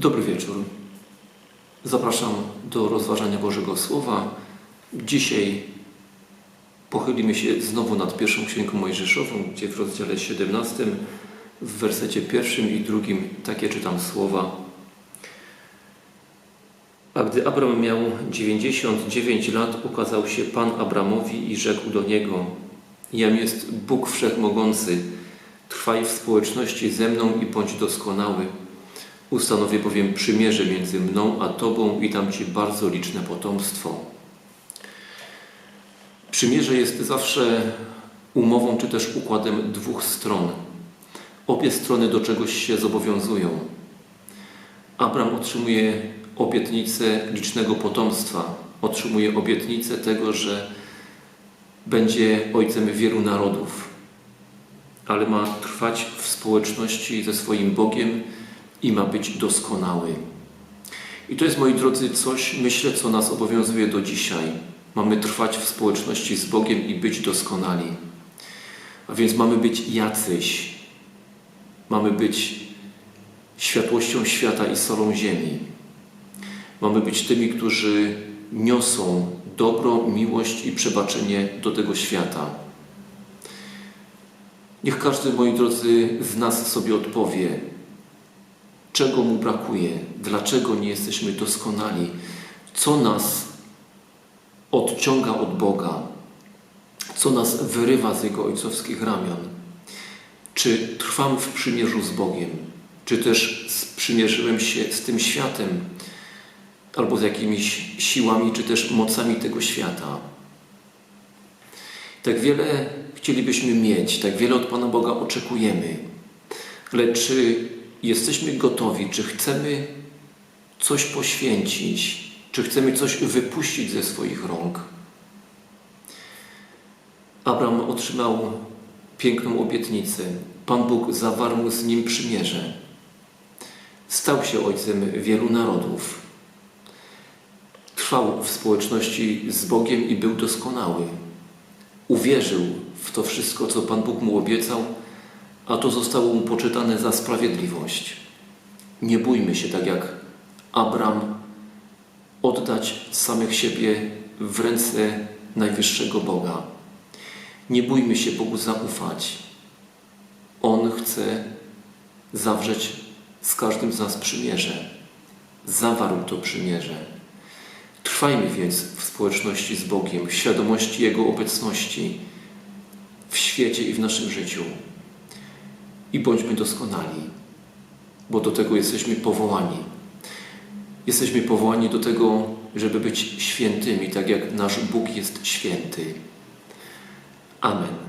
Dobry wieczór. Zapraszam do rozważania Bożego Słowa. Dzisiaj pochylimy się znowu nad pierwszą księgą Mojżeszową, gdzie w rozdziale 17, w wersecie pierwszym i drugim takie czytam słowa. A gdy Abram miał 99 lat, ukazał się Pan Abramowi i rzekł do niego: Jam jest Bóg Wszechmogący, trwaj w społeczności ze mną i bądź doskonały. Ustanowię bowiem przymierze między mną a Tobą i dam Ci bardzo liczne potomstwo. Przymierze jest zawsze umową czy też układem dwóch stron. Obie strony do czegoś się zobowiązują. Abram otrzymuje obietnicę licznego potomstwa. Otrzymuje obietnicę tego, że będzie ojcem wielu narodów, ale ma trwać w społeczności ze swoim Bogiem i ma być doskonały. I to jest, moi drodzy, coś, myślę, co nas obowiązuje do dzisiaj. Mamy trwać w społeczności z Bogiem i być doskonali. A więc mamy być jacyś. Mamy być światłością świata i solą ziemi. Mamy być tymi, którzy niosą dobro, miłość i przebaczenie do tego świata. Niech każdy, moi drodzy, z nas sobie odpowie, czego mu brakuje, dlaczego nie jesteśmy doskonali, co nas odciąga od Boga, co nas wyrywa z Jego ojcowskich ramion. Czy trwam w przymierzu z Bogiem, czy też sprzymierzyłem się z tym światem, albo z jakimiś siłami, czy też mocami tego świata. Tak wiele chcielibyśmy mieć, tak wiele od Pana Boga oczekujemy, ale czy jesteśmy gotowi, czy chcemy coś poświęcić, czy chcemy coś wypuścić ze swoich rąk? Abraham otrzymał piękną obietnicę. Pan Bóg zawarł z nim przymierze. Stał się ojcem wielu narodów. Trwał w społeczności z Bogiem i był doskonały. Uwierzył w to wszystko, co Pan Bóg mu obiecał, a to zostało mu poczytane za sprawiedliwość. Nie bójmy się, tak jak Abram, oddać samych siebie w ręce najwyższego Boga. Nie bójmy się Bogu zaufać. On chce zawrzeć z każdym z nas przymierze. Zawarł to przymierze. Trwajmy więc w społeczności z Bogiem, w świadomości Jego obecności w świecie i w naszym życiu. I bądźmy doskonali, bo do tego jesteśmy powołani. Jesteśmy powołani do tego, żeby być świętymi, tak jak nasz Bóg jest święty. Amen.